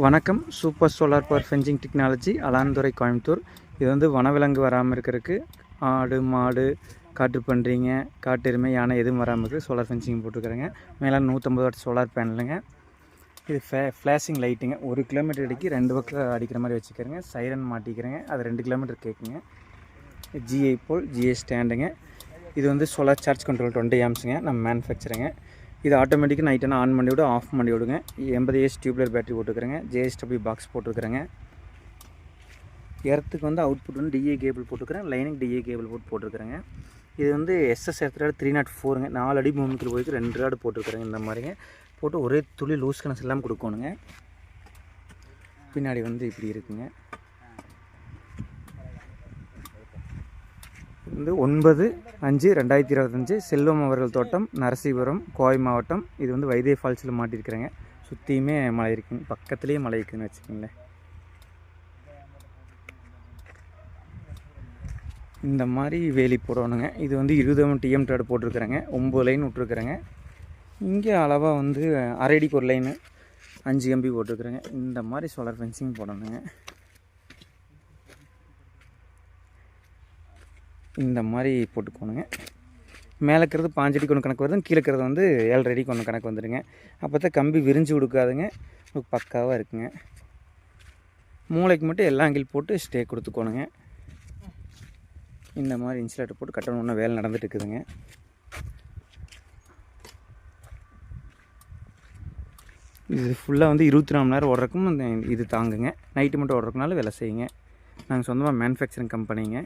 வணக்கம். Super solar power fencing technology Alandurai Coimbatore. இது வந்து வனவிலங்கு வராமல் இருக்கிறதுக்கு ஆடு மாடு காட்டுப்பன்றிங்க காட்டெருமை யானை எதுவும் வராமல் இருக்குது. சோலார் ஃபென்சிங் போட்டுருக்குறேங்க. மேலே நூற்றம்பது வாட் சோலார் பேனலுங்க இது ஃபே ஃப்ளாஷிங் லைட்டுங்க ஒரு கிலோமீட்டர் அடிக்கி ரெண்டு பக்கம் அடிக்கிற மாதிரி வச்சுக்கிறேங்க. சைரன் மாட்டிக்கிறேங்க. அது ரெண்டு கிலோமீட்டர் கேட்குங்க ஜிஐ போல் ஜிஐ ஸ்டாண்டுங்க இது வந்து சோலார் சார்ஜ் கண்ட்ரோல் டுவெண்ட்டி ஆம்ஸுங்க நம்ம மேனுஃபேக்சருங்க இது ஆட்டோமேட்டிக்காக நைட் ஆன் பண்ணி விட ஆஃப் பண்ணி விடுங்க. எண்பது ஏஎஸ் டியூப்லர் பேட்டரி போட்டுக்கிறேங்க. ஜேஎஸ்டபிள்யூ பாக்ஸ் போட்டுருக்குறேங்க எர்த்துக்கு வந்து அவுட்புட் வந்து டிஏ கேபிள் போட்டுக்கிறேன். லைனுக்கு டிஏ கேபிள் போட்டு போட்டுருக்குறேங்க இது வந்து SS earth rod three not ஃபோருங்க நாலு அடி மூணுக்கில் போய்க்கு ரெண்டு ராடு போட்டுருக்குறேங்க இந்த மாதிரிங்க. போட்டு ஒரே துளி லூஸ் கனெக்ஷன் இல்லாமல் கொடுக்கணுங்க. பின்னாடி வந்து இப்படி இருக்குங்க. வந்து ஒன்பது அஞ்சு ரெண்டாயிரத்தி இருபத்தஞ்சு செல்வம் அவர்கள் தோட்டம் நரசிபுரம் கோவை மாவட்டம். இது வந்து வைத்திய ஃபால்ஸில் மாட்டியிருக்கிறேங்க. சுற்றியுமே மலை இருக்குங்க. பக்கத்துலேயே மலை இருக்குதுன்னு வச்சுக்கோங்களேன். இந்த மாதிரி வேலி போடணுங்க. இது வந்து இருபது டிஎம் டேடு போட்டிருக்கிறேங்க. ஒம்பது லைன் விட்ருக்குறேங்க இங்கே அளவாக வந்து அரை அடிக்கு ஒரு லைனு அஞ்சு கம்பி போட்டிருக்குறேங்க. இந்த மாதிரி சோலார் ஃபென்சிங் போடணுங்க. இந்த மாதிரி போட்டுக்கோணுங்க. மேலே இருக்கிறது பாஞ்சடி கொண்டு ஒன்று கணக்கு வருது கீழே இருக்கிறது வந்து ஏழரடி கொண்டு கணக்கு வந்துடுங்க அப்போ தான் கம்பி விரிஞ்சு கொடுக்காதுங்க உங்களுக்கு பக்காவாக இருக்குங்க. மூளைக்கு மட்டும் எல்லா ஆங்கிள் போட்டு ஸ்டே கொடுத்துக்கோணுங்க. இந்த மாதிரி இன்சுலேட்டர் போட்டு கட்டணும்னா வேலை நடந்துட்டு இருக்குதுங்க. இது ஃபுல்லாக வந்து இருபத்தி நாலு மணி நேரம் ஓடுறக்கும் இந்த இது தாங்குங்க. நைட்டு மட்டும் ஓடுறக்குனால வேலை செய்யுங்க. நாங்கள் சொந்தமாக மேனுஃபேக்சரிங் கம்பெனிங்க